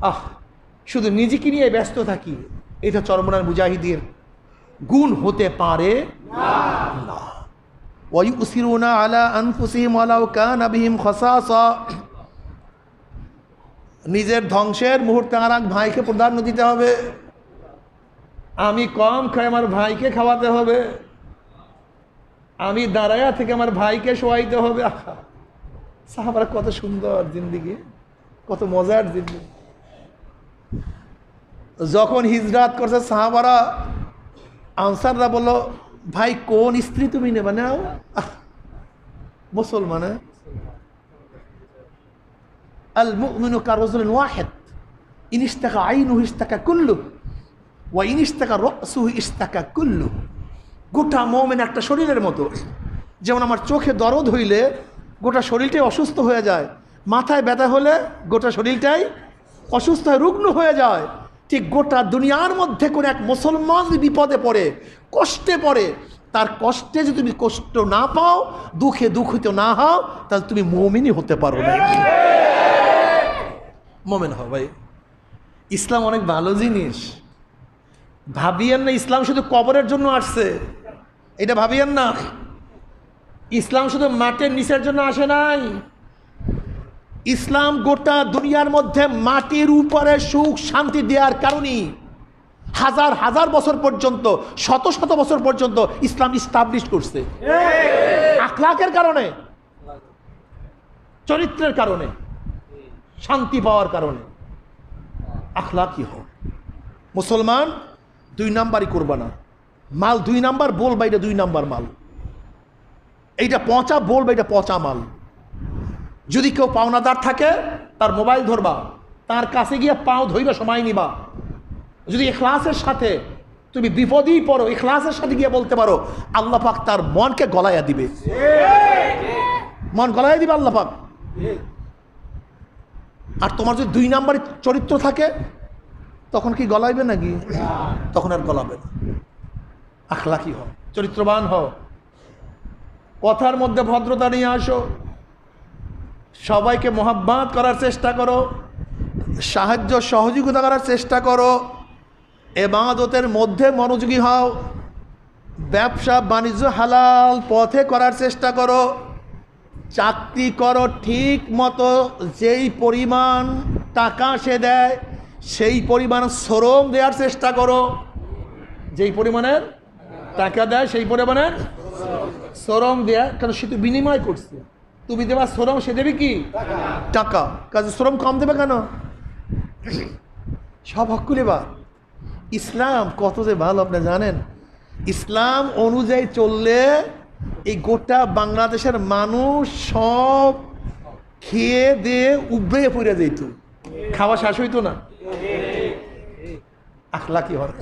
আহ শুধু নিজেকে নিয়ে ব্যস্ত থাকি এটা চরমনার মুজাহিদের গুণ হতে পারে না ويؤثرون على أنفسهم ولو كان بهم خصاصة নিজের ধ্বংসের মুহূর্তে আর এক ভাইকে প্রাধান্য দিতে হবে আমি কম খাই আমার ভাইকে খাওয়াতে হবে আমি দাঁড়ায়া থেকে আমার ভাইকে শোয়াইতে হবে আহা সাহাবারা কত সুন্দর জিন্দিগি কত মজার জিন্দিগি যখন হিজরাত করছে, সাহাবারা আনসাররা বলল, ভাই, কোন স্ত্রী তুমি নেবে নাও মুসলমান হ্যাঁ? গোটা একটা শরীরের মতো। যেমন আমার চোখে দরদ হইলে গোটা শরীরটাই অসুস্থ হয়ে যায়, মাথায় ব্যথা হলে গোটা শরীরটাই অসুস্থ হয়ে রুগ্ন হয়ে যায়, ঠিক গোটা দুনিয়ার মধ্যে কোনো এক মুসলমান বিপদে পড়ে, কষ্টে পড়ে, তার কষ্টে যদি তুমি কষ্ট না পাও, দুঃখে দুঃখিত না হও, তাহলে তুমি মমিনই হতে পারো না। মোমেন হও ভাই। ইসলাম অনেক ভালো জিনিস। ভাবিয়েন না ইসলাম শুধু কবরের জন্য আসছে। এটা ভাবিয়েন না। ইসলাম শুধু মাটির নিচের জন্য আসে নাই। ইসলাম গোটা দুনিয়ার মধ্যে মাটির উপরে সুখ, শান্তি দেওয়ার কারণেই হাজার হাজার বছর পর্যন্ত, শত শত বছর পর্যন্ত ইসলাম ইস্টাবলিশ করছে। আখলাকের কারণে, চরিত্রের কারণে, শান্তি পাওয়ার কারণে। আখলাকি হোক। মুসলমান, দুই নাম্বারই করবা না মাল দুই নাম্বার বলবা এটা দুই নাম্বার মাল। এইটা পচা বলবা এটা পচা মাল। যদি কেউ পাওনাদার থাকে, তার মোবাইল ধরবা, তার কাছে গিয়ে পাও ধইরা, সময় নিবা। যদি এখলাসের সাথে তুমি বিপদেই পড়ো, এখলাসের সাথে গিয়ে বলতে পারো, আল্লাহ পাক তার মনকে গলাইয়া দিবে। মন গলাইয়া দিবে আল্লাহ পাক। আর তোমার যদি দুই নাম্বার চরিত্র থাকে, তখন কি গলাইবে নাকি? তখন আর গলাবে না। আখলাকি হও, চরিত্রবান হও। কথার মধ্যে ভদ্রতা নিয়ে আসো। সবাইকে মোহাব্বাত করার চেষ্টা করো। সাহায্য সহযোগিতা করার চেষ্টা করো। এবাদতের মধ্যে মনোযোগী হও। ব্যবসা বাণিজ্য হালাল পথে করার চেষ্টা করো। চাকরি করো ঠিক মতো। যেই পরিমাণ টাকা সে দেয়, সেই পরিমাণ শ্রম দেওয়ার চেষ্টা করো। যেই পরিমাণের টাকা দেয়, সেই পরিমাণের শ্রম দেয়া। কারণ সে তো বিনিময় করছে। তুমি দেবা শ্রম, সে দেবে কি? টাকা। কাজে শ্রম কম দেবে কেন? সব হক্কু নেবা ইসলাম কত যে ভালো, আপনি জানেন? ইসলাম অনুযায়ী চললে এই গোটা বাংলাদেশের মানুষ সব খেয়ে দিয়ে উবড়ে পড়ে যেত। খাওয়া শেষ হইতো না। আখলা কি হয়।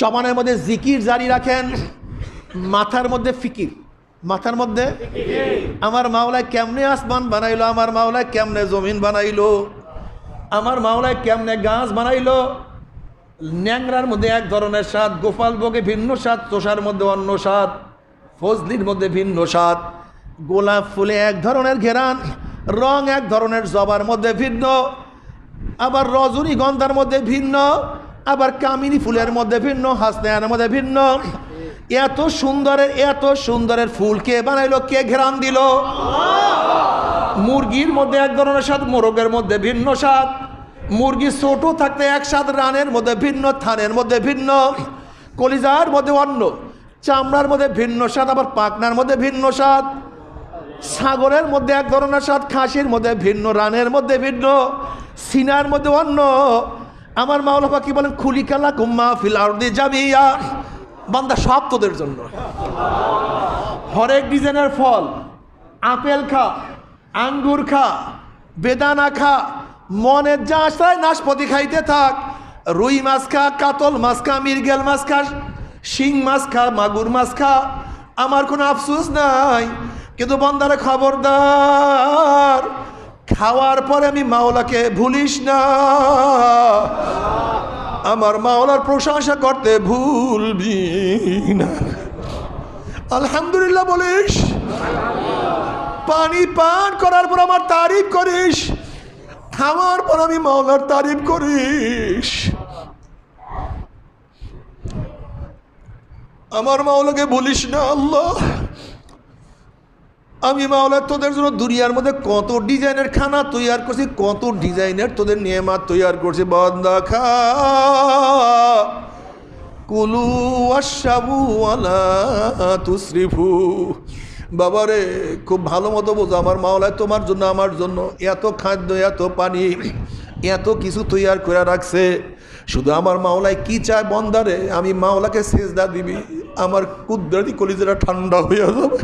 জমানের মধ্যে জিকির জারি রাখেন, মাথার মধ্যে ফিকির। মাথার মধ্যে? আমার মাওলায় কেমনে আসমান বানাইলো? আমার মাওলায় কেমনে জমিন বানাইলো? আমার মাওলায় কেমনে গাছ বানাইলো? ন্যাংরার মধ্যে এক ধরনের স্বাদ, গোপাল ভোগে ভিন্ন স্বাদ তোষার মধ্যে অন্য স্বাদ, ফজলির মধ্যে ভিন্ন স্বাদ। গোলাপ ফুলে এক ধরনের ঘেরান, রং এক ধরনের জবার মধ্যে ভিন্ন, আবার রজনীগন্ধার মধ্যে ভিন্ন, আবার কামিনী ফুলের মধ্যে ভিন্ন, হাসনায়ানের মধ্যে ভিন্ন। এত সুন্দরের এত সুন্দরের ফুল কে বানাইলো, কে ঘেরান দিল? মুরগির মধ্যে এক ধরনের স্বাদ, মোরগের মধ্যে ভিন্ন স্বাদ। মুরগি ছোট থাকতে এক স্বাদ, রানের মধ্যে ভিন্ন, থানের মধ্যে ভিন্ন, কলিজার মধ্যে অন্য, চামড়ার মধ্যে ভিন্ন স্বাদ, আবার পাকনার মধ্যে ভিন্ন স্বাদ। সাগরের মধ্যে এক ধরনের স্বাদ, খাসির মধ্যে ভিন্ন, রানের মধ্যে ভিন্ন, সিনার মধ্যে অন্য। আমার মাওলা পাখি বলেন খুলিকালা কুম্মা ফিলাউদ্দি জামিয়া। বান্দা সব তোদের জন্য। হরেক ডিজাইনের ফল, আপেল খা, আঙ্গুর খা, বেদানা খা, মনের যা আশায় নাশপতি খাইতে থাক। রুই মাছ খা, কাতল মাছ খা মির্গেল মাছ খা, শিং মাছ খা, মাগুর মাছ খা, আমার কোনো আফসোস নাই। কিন্তু বন্দারে খবরদার, খাওয়ার পরে আমি মাওলাকে ভুলিস না। আমার মাওলার প্রশংসা করতে ভুলবি না। আলহামদুলিল্লাহ বলিস। পানি পান করার পর আমার তারিফ করিস। খাওয়ার পর আমি মাওলার তারিফ করিস। আমার মাওলাকে বলিস না, আল্লাহ। আমি মাওলা, তোদের জন্য দুনিয়ার মধ্যে কত ডিজাইনের খানা তৈয়ার করছি, কত ডিজাইনের তোদের নিয়মাত তৈয়ার করছি, বন্দা খা। কুলু আশাবু আলা তুসরিফু। বাবারে খুব ভালো মতো বোঝো আমার মাওলায় তোমার জন্য, আমার জন্য এত খাদ্য, এত পানি, এত কিছু তৈয়ার করে রাখছে। শুধু আমার মাওলায় কি চায় বন্দারে আমি মাওলাকে সেজদা দিবি, আমার কুদরতি কলিজারা ঠান্ডা হয়ে যাবে।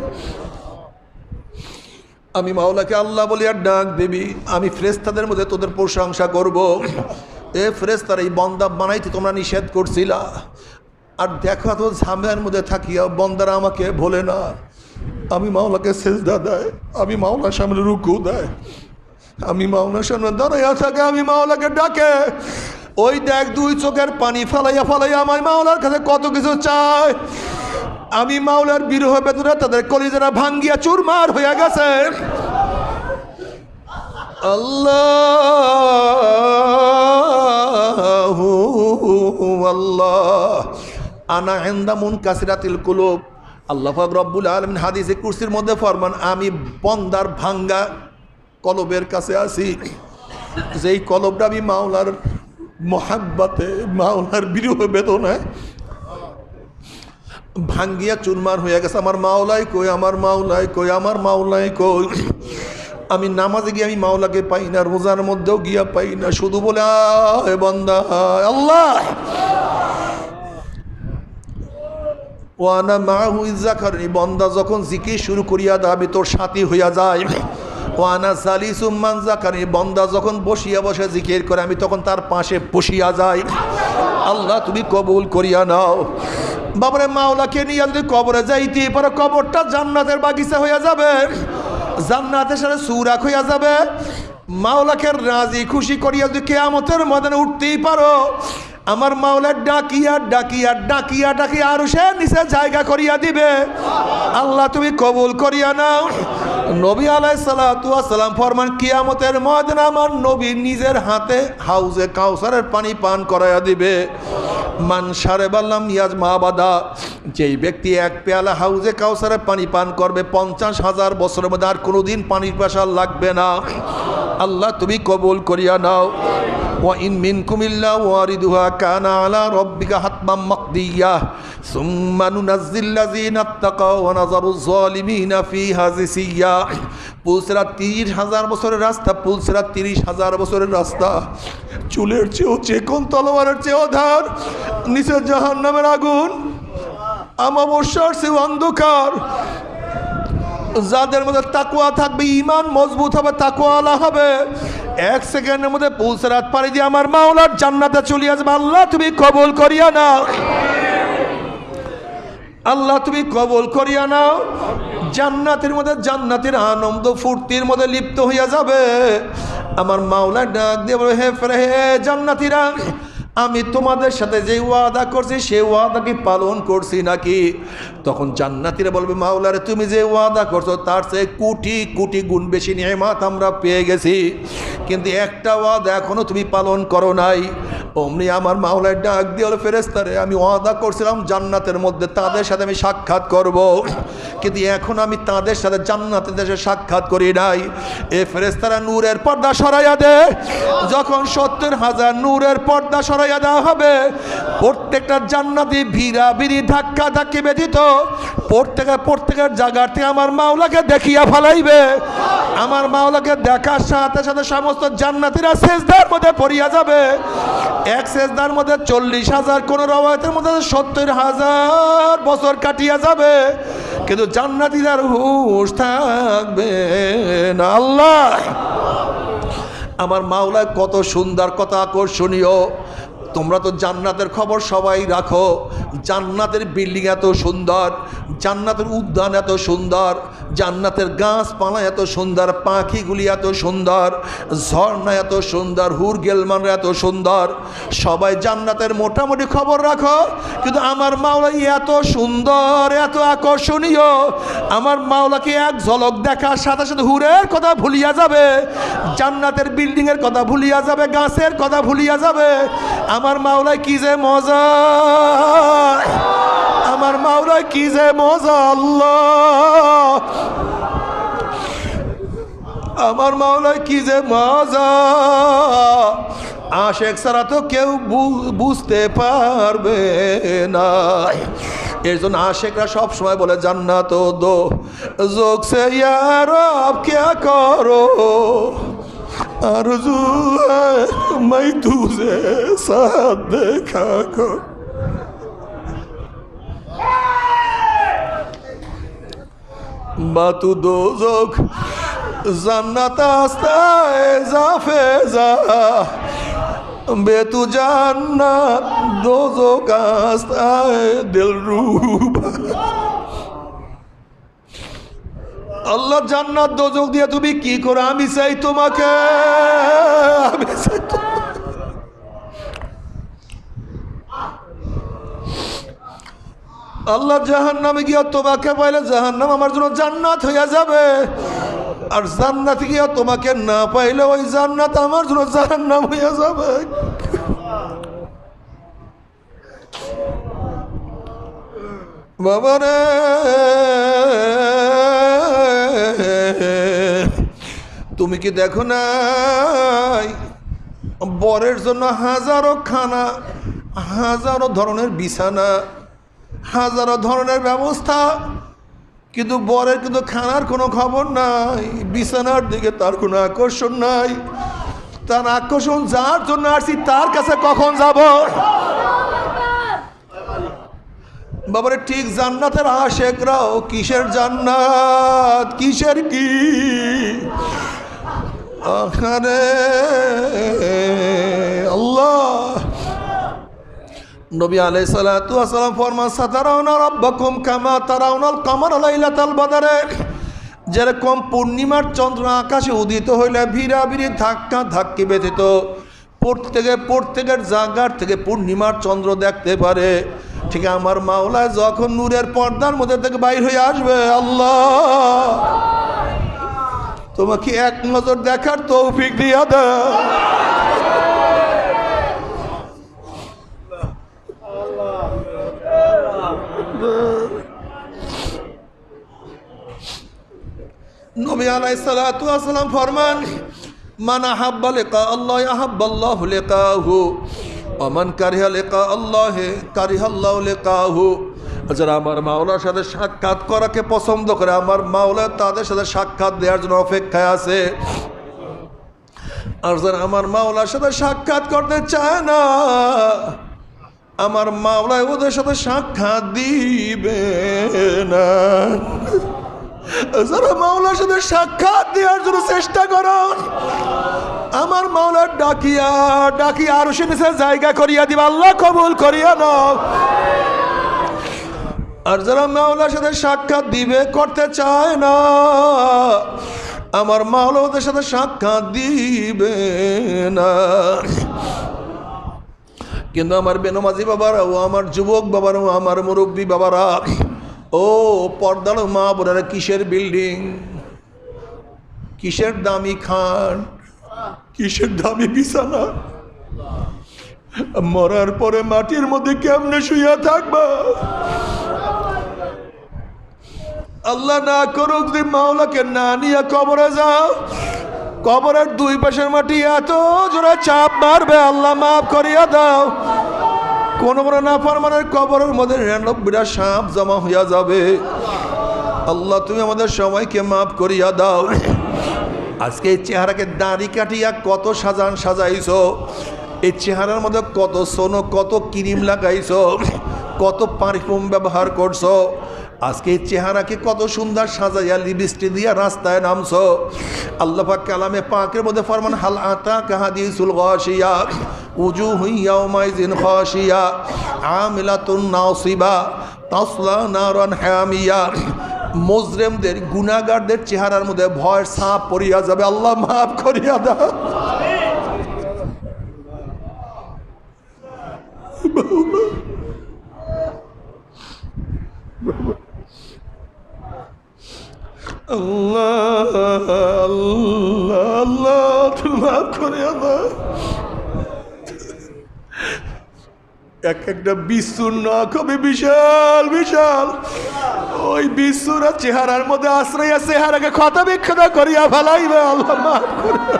আমি মাওলাকে আল্লাহ বলি আর ডাক দেবি, আমি ফ্রেস্তাদের মধ্যে তোদের প্রশংসা করব। এ ফ্রেস্তার এই বন্দা বানাইতে তোমরা নিষেধ করছিলা। আর দেখো তো ঝামেলার মধ্যে থাকিয়া বন্দারা আমাকে ভোলে না। আমি মাওলাকে সেজদা দেয়, আমি মাওলার সামনে রুকু দেয়। আমি মাওলার সামনে দাঁড়াইয়া থাকে, আমি মাওলাকে ডাকে। ওই দেখ দুই চোখের পানি ফালাইয়া ফালাইয়া আমার মাওলার কাছে কত কিছু চায়। আমি মাওলার বিরহ বেদনা তাদের কলিজারা ভাঙ্গিয়া চুরমার হইয়া গেছে। আল্লাহ আল্লাহ। আনা হেন্দা মুন কাসিরাতিল কুলুব। আল্লাহ রব্বুল আলমিন হাদিসে কুরসির মধ্যে ফরমান, আমি বন্দার ভাঙ্গা কলবের কাছে আছি। যেই কলবটা আমি মাওলার মহাব্বাতে, মাওলার বিরহ বেদনায় ভাঙ্গিয়া চুরমার হয়ে গেছে, আমার মাওলাই কই, আমার মাওলাই কই, আমার মাওলাই কই? আমি নামাজে গিয়ে আমি মাওলাকে পাই না, রোজার মধ্যেও গিয়া পাই না, শুধু বলে বন্দা আল্লাহ! ওয়ানা মাহু ইজাকার বন্দা যখন জিকির শুরু করিয়া দাবি তোর সাথী হইয়া যায় ওয়ানা সালিসুম্মান জাকার এই বন্দা যখন বসিয়া বসে জিকির করে, আমি তখন তার পাশে বসিয়া যাই। আল্লাহ, তুমি কবুল করিয়া নাও। বাবারে মাওলাকে নিয়ে যদি কবরে যাইতে, পরে কবরটা জান্নাতের বাগিচা হইয়া যাবে। জান্নাতের সাথে সুরাক হইয়া যাবে। মাওলাকে রাজি খুশি করিয়া যদি কেয়ামতের ময়দানে উঠতেই পারো, আমার মাওলা ডাকিয়া ডাকিয়া ডাকিয়া ডাকিয়া আরও সে নিচে জায়গা করিয়া দিবে। আল্লাহ তুমি কবুল করিয়া নাও। নবী আলাই সালাম ফরমান, কিয়ামতের ময়দানে আমার নবী নিজের হাতে হাউজে কাউসারের পানি পান করাইয়া দিবে। মান সারে বাল্লাম ইয়াজ মাহাবাদা যেই ব্যক্তি এক পেয়ালা হাউজে কাউসারে পানি পান করবে, পঞ্চাশ হাজার বছরের মধ্যে আর কোনোদিন পানির পেশা লাগবে না। আল্লাহ তুমি কবুল করিয়া নাও। وإن منكم إلا واردها كان على ربك حتما مقضيا ثم ننزل الذين اتقوا ونظر الظالمين فيها جثيا পুলসেরা তিরিশ হাজার বছরের রাস্তা পুলসেরা তিরিশ হাজার বছরের রাস্তা চুলের চেয়েও চেকন তলোয়ারের চেয়েও ধার নিচে জাহান নামের আগুন আমাবস্যার সে অন্ধকার যাদের মধ্যে তাকুয়া থাকবে ইমান মজবুত হবে তাকুয়ালা হবে। এক সেকেন্ডের মধ্যে পৌঁছে পুলসেরাত পাড়ি দিয়ে আমার মাওলার জান্নাতে চলে আসবে। আল্লাহ তুমি কবল করিয়া নাও। আল্লাহ তুমি কবল করিয়া নাও। জান্নাতের মধ্যে জান্নাতের আনন্দ ফুর্তির মধ্যে লিপ্ত হইয়া যাবে। আমার মাওলা ডাক দিয়ে বলে, হে ফেরে হে জান্নাতিরা আমি তোমাদের সাথে যে ওয়াদা করছি, সেই ওয়াদা কি পালন করছি নাকি? তখন জান্নাতিরা বলবে, মাওলারে, তুমি যে ওয়াদা করছ, তার চেয়ে কোটি কোটি গুণ বেশি নিয়মাত আমরা পেয়ে গেছি। কিন্তু একটা ওয়াদা এখনও তুমি পালন করো নাই। অমনি আমার মাওলার ডাক দিয়ে হলো ফেরেস্তারে আমি ওয়াদা করছিলাম জান্নাতের মধ্যে, তাদের সাথে আমি সাক্ষাৎ করব। কিন্তু এখন আমি তাদের সাথে জান্নাতের দেশে সাক্ষাৎ করি নাই। এ ফেরেস্তারা নূরের পর্দা সরাইয়া দে। যখন সত্তর হাজার নূরের পর্দা সরাইয়া দেওয়া হবে। প্রত্যেকটা জান্নাতি ভিড়া ভিড়ি ধাক্কা ধাক্কি ব্যতীত প্রত্যেকের প্রত্যেকের জায়গার থেকে আমার মাওলাকে দেখিয়া ফেলাইবে। আমার মাওলাকে দেখার সাথে সাথে সমস্ত জান্নাতিরা শেষদার মধ্যে পড়িয়া যাবে। এক শেষদার মধ্যে চল্লিশ হাজার, কোন রবায়তের মধ্যে সত্তর হাজার বছর কাটিয়া যাবে। কিন্তু জান্নাতিদার হুশ থাকবে না। আল্লাহ! আমার মাওলায় কত সুন্দর কত আকর্ষণীয়। তোমরা তো জান্নাতের খবর সবাই রাখো। জান্নাতের বিল্ডিং এত সুন্দর। জান্নাতের উদ্যান এত সুন্দর, জান্নাতের গাছপালা এত সুন্দর, পাখিগুলি এত সুন্দর, ঝর্ণা এত সুন্দর, হুর গেলমানরা এত সুন্দর। সবাই জান্নাতের মোটামুটি খবর রাখো, কিন্তু আমার মাওলা এত সুন্দর, এত আকর্ষণীয়। আমার মাওলাকে এক ঝলক দেখার সাথে সাথে হুরের কথা ভুলিয়া যাবে, জান্নাতের বিল্ডিং এর কথা ভুলিয়া যাবে, গাছের কথা ভুলিয়া যাবে। আমার মাওলায় কি যে মজা। আমার মাওলা কি যে মজা, আল্লাহ। আমার মাওলা কি যে মজা। আশেক ছাড়া তো কেউ বুঝতে পারবে না। এর জন্য আশেকরা সব সময় বলে তো দো যোগ সে ইয়ার কে করো? আর মাই তু সাথ দেখা কর বাতু দোজক, জান্নাত আস্তায় জাফে যা। বেতু জান্নাত দোজক আস্তায় দিল রুবা আল্লাহ জান্নাত দোজক দিয়ে তুমি কি করো? আমি চাই তোমাকে, আমি চাই তো- আল্লাহ জাহান নামে গিয়া তোমাকে পাইলে জাহান নাম আমার জন্য জান্নাত হইয়া যাবে। আর জান্নাত গিয়া তোমাকে না পাইলে ওই জান্নাত আমার জন্য জাহান নাম হইয়া যাবে। বাবা রে। তুমি কি দেখো নাই? বরের জন্য হাজারো খানা, হাজারো ধরনের বিছানা হাজারো ধরনের ব্যবস্থা, কিন্তু বরের কিন্তু খানার কোনো খবর নাই, বিছানার দিকে তার কোনো আকর্ষণ নাই। তার আকর্ষণ যার জন্য আসছি, তার কাছে কখন যাব? বাবারে, ঠিক জান্নাতের আশেকরাও কিসের জান্নাত? কিসের কি? আল্লাহ। নবী আলাই সালাতু আসসালাম ফরমান রাব্বাকুম কামা তারাউনাল কামার লাইলাতাল বাদারে। যেরকম পূর্ণিমার চন্দ্র আকাশে উদিত হইলে ভিড়া ভিড়ি ধাক্কা ধাক্কি ব্যতীত প্রত্যেকে প্রত্যেকের জাগার থেকে পূর্ণিমার চন্দ্র দেখতে পারে। ঠিক আমার মাওলায় যখন নূরের পর্দার মধ্যে থেকে বাইর হয়ে আসবে, আল্লাহ তোমাকে এক নজর দেখার তৌফিক দিয়া দেয় নবী আলাই সালাতু আসসালাম ফরমান, মান আহাব্বা লিকা আল্লাহ আহাব্বাল্লাহু লিকাহু অমান কারিহা লিকা আল্লাহ কারিহাল্লাহ লিকাহু। যারা আমার মাওলার সাথে সাক্ষাৎ করাকে পছন্দ করে, আমার মাওলা তাদের সাথে সাক্ষাৎ দেওয়ার জন্য অপেক্ষায় আছে। আর যারা আমার মাওলার সাথে সাক্ষাৎ করতে চায় না, আমার মাওলায় ওদের সাথে সাক্ষাৎ দিবে না। মাওলার সাথে সাক্ষাৎ দেওয়ার জন্য চেষ্টা করো আমার মাওলার ডাকিয়া ডাকিয়া আরও সে জায়গা করিয়া দিবা, আল্লাহ কবুল করিয়া নাও। আর যারা মাওলার সাথে সাক্ষাৎ দিবে, করতে চায় না, আমার মাওলা ওদের সাথে সাক্ষাৎ দিবে না। কিন্তু আমার বেনমাজি বাবারা ও আমার যুবক বাবারা ও আমার মুরব্বী বাবারা ও পর্দার মা বোনেরা কিসের বিল্ডিং? কিসের দামি খান কিসের দামি বিছানা? মরার পরে মাটির মধ্যে কেমনে শুইয়া থাকবা? আল্লাহ না করুক যদি মাওলাকে না নিয়ে কবরে যাও। কবরের দুই পাশের মাটি এত জোরে চাপ মারবে, আল্লাহ মাফ করিয়া দাও। কোন কোন না ফরমানের কবরের মধ্যে নিরানব্বইটা সাপ জমা হইয়া যাবে। আল্লাহ, তুমি আমাদের সময়কে মাফ করিয়া দাও। আজকে এই চেহারাকে দাড়ি কাটিয়া কত সাজান সাজাইছো, এই চেহারার মধ্যে কত সোনো, কত ক্রিম লাগাইছো, কত পারফিউম ব্যবহার করছ, আজকে এই চেহারাকে কত সুন্দর সাজাইয়া লিপস্টিক দিয়া রাস্তায় নামছো। আল্লাহ পাক কালামে পাকের মধ্যে ফরমান, হাল আতা কাহাদিসুল গাশিয়া উজু হুইয়া মাইজিন খাশিয়া, আমিলাতুন নাসিবা, তাসলা নারান হামিয়া। মোজরেমদের গুনাগারদের চেহারার মধ্যে ভয়ের সাপ পড়িয়া যাবে। আল্লাহ মাফ করিয়া দাও। আল্লাহ আল্লাহ আল্লাহ তুমি মাফ করিয়া দাও। এক একটা বিশ্বর না খুবই বিশাল বিশাল। ওই বিশ্বরা চেহারার মধ্যে আশ্রয় চেহারাকে ক্ষত বিক্ষত করিয়া ফেলাইবে, আল্লাহ মাফ করিয়া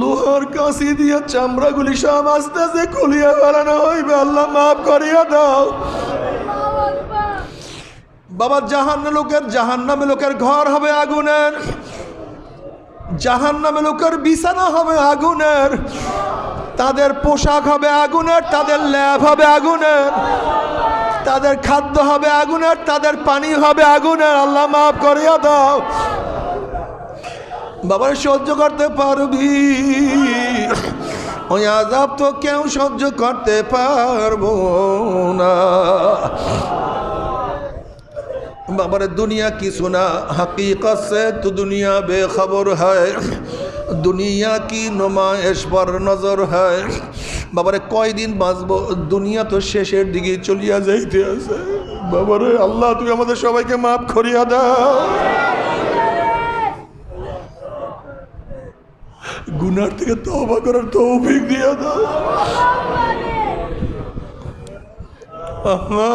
লোহার কাশি দিয়ে চামড়াগুলি সব আস্তে আস্তে খুলিয়া ফেলানো হইবে, আল্লাহ মাফ করিয়া দাও। বাবা জাহান্ন লোকের জাহান্নামে লোকের ঘর হবে আগুনের। জাহান্নামে লোকের বিছানা হবে আগুনের। তাদের পোশাক হবে আগুনের, তাদের ল্যাব হবে আগুনের। তাদের খাদ্য হবে আগুনের, তাদের পানি হবে আগুনের। আল্লাহ মাফ করিয়া দাও। বাবার, সহ্য করতে পারবি? ওই আজাব তো কেউ সহ্য করতে পারব না। বাবার দুনিয়া কিছু না হাকি সে তো দুনিয়া বেখবর হয়। দুনিয়া কি নমা এসবার নজর হয়। বাবারে, কয়দিন বাঁচবো? দুনিয়া তো শেষের দিকে চলিয়া যাইতে আছে। বাবারে, আল্লাহ, তুমি আমাদের সবাইকে মাফ করিয়া দা গুনার থেকে তবা করার তৌফিক দিয়া দা আহা।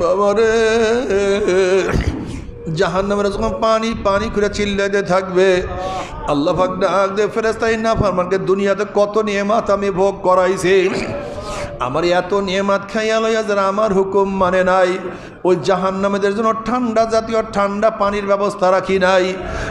বাবারে। জাহান নামের যখন পানি পানি করে চিল্লাইতে থাকবে, আল্লাহ পাক ডাক দে ফেরেস্তাই না ফারমানকে, দুনিয়াতে কত নিয়ামাত আমি ভোগ করাইছি। আমার এত নিয়ামাত খাইয়া লইয়া যারা আমার হুকুম মানে নাই, ওই জাহান নামেদের জন্য ঠান্ডা জাতীয় ঠান্ডা পানির ব্যবস্থা রাখি নাই।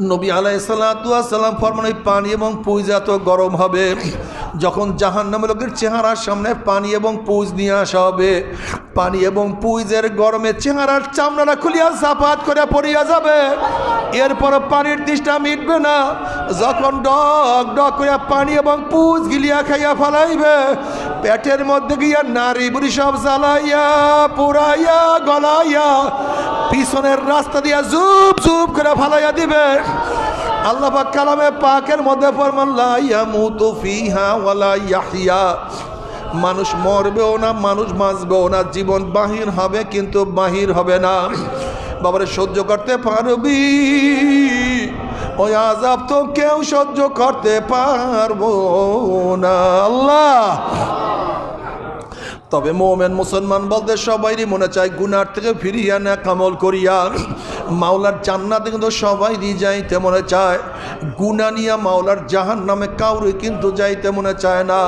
নবী আলাই সাল্লাম ফরমান ওই পানি এবং পুজ এত গরম হবে, যখন জাহান নামে লোকের চেহারার সামনে পানি এবং পুঁজ নিয়ে আসা হবে। পানি এবং পুঁজের গরমে চেহারার চামড়াটা খুলিয়া জাপাত করে পড়িয়া যাবে। এরপর পানির তৃষ্ণা মিটবে না। যখন ডক ডক করে পানি এবং পুঁজ গিলিয়া খাইয়া ফেলাইবে, পেটের মধ্যে গিয়া নারী বুড়ি সব জ্বালাইয়া পুরাইয়া গলাইয়া পিছনের রাস্তা দিয়া জুপ জুপ করে ফালাইয়া দিবে। আল্লাহ পাক কালামে পাকের মধ্যে ফরমান, লা ইয়ামুতু ফিহা ইয়াহইয়া। মানুষ মরবেও না, মানুষ বাঁচবেও না, জীবন বাহির হবে কিন্তু বাহির হবে না। বাবারে, সহ্য করতে পারবি? ওই আজাব তো কেউ সহ্য করতে পারব না। আল্লাহ! তবে মোমেন মুসলমান বলতে সবাইরই মনে চায়, গুনার থেকে ফিরিয়া না কামল করিয়া। মাওলার জান্নাতে কিন্তু সবাইরই যাইতে মনে চায়। গুনা নিয়া মাওলার জাহান নামে কাউরে কিন্তু যাইতে মনে চায় না।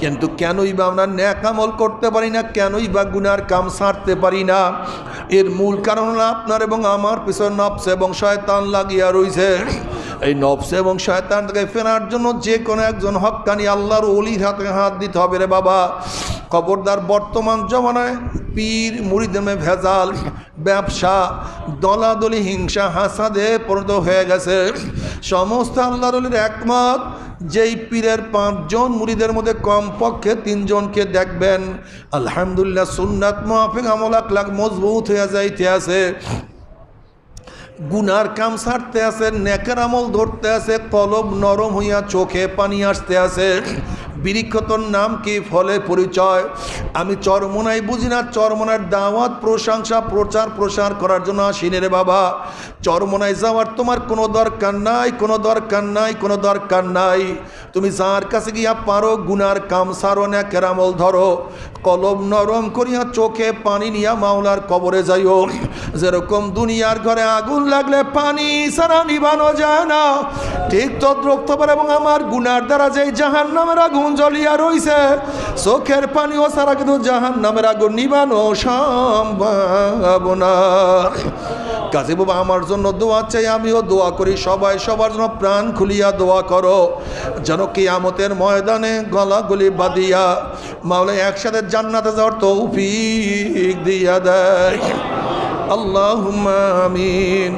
কিন্তু কেনই বা আমরা ন্যাকামল করতে পারি না, কেনই বা গুনার কাম সারতে পারি না। এর মূল কারণ হলো আপনার এবং আমার পিছনে নফস এবং শয়তান লাগিয়া রইছে। এই নফস এবং শয়তান থেকে ফেরার জন্য যে কোনো একজন হক্কানি আল্লাহর অলির হাতে হাত দিতে হবে রে বাবা। খবরদার বর্তমান জমানায় পীর মুড়িদমে ভেজাল, ব্যবসা, দলাদলি, হিংসা, হাসাদে পরিণত হয়ে গেছে। সমস্ত আল্লাহর একমত। যেই পীরের পাঁচজন মুড়িদের মধ্যে কমপক্ষে তিনজনকে দেখবেন। আলহামদুলিল্লাহ সুন্নাত মাহফিক আমল লাখ মজবুত হয়ে যাইতে আছে। গুনার কাম সারতে আছে, নেকের আমল ধরতে আছে, কলব নরম হইয়া চোখে পানি আসতে আছে। বৃক্ষতর নাম কি? ফলে পরিচয়। আমি চরমনাই বুঝি না, চরমনার দাওয়াত, প্রশংসা, প্রচার, প্রসার করার জন্য আসিনি রে বাবা। চরমনায় যাওয়ার তোমার কোনো দরকার নাই, কোনো দরকার নাই, কোনো দরকার নাই। তুমি যার কাছে গিয়া পারো, গুনার কাম সারো না, কেরামল ধরো। কলম নরম করিয়া চোখে পানি নিয়া মাওলার কবরে যাইও। যেরকম দুনিয়ার ঘরে আগুন লাগলে পানি সারা নিবানো যায় না। ঠিক তদ্রুপ তোমার এবং আমার গুনার দ্বারা যে জাহান নামের আগুন জ্বলিয়া রইছে, চোখের পানিও সারা কিন্তু জাহান নামের আগুন নিবানো সম্ভাবনা কাজী বাবা, আমার জন্য দোয়া চাই, আমিও দোয়া করি, সবাই সবার জন্য প্রাণ খুলিয়া দোয়া করো, যেন কিয়ামতের ময়দানে গলাগুলি বাঁধিয়া মাওলা একসাথে জান্নাতে যাওয়ার তৌফিক দিয়া দেয়। আল্লাহুম্মা আমিন।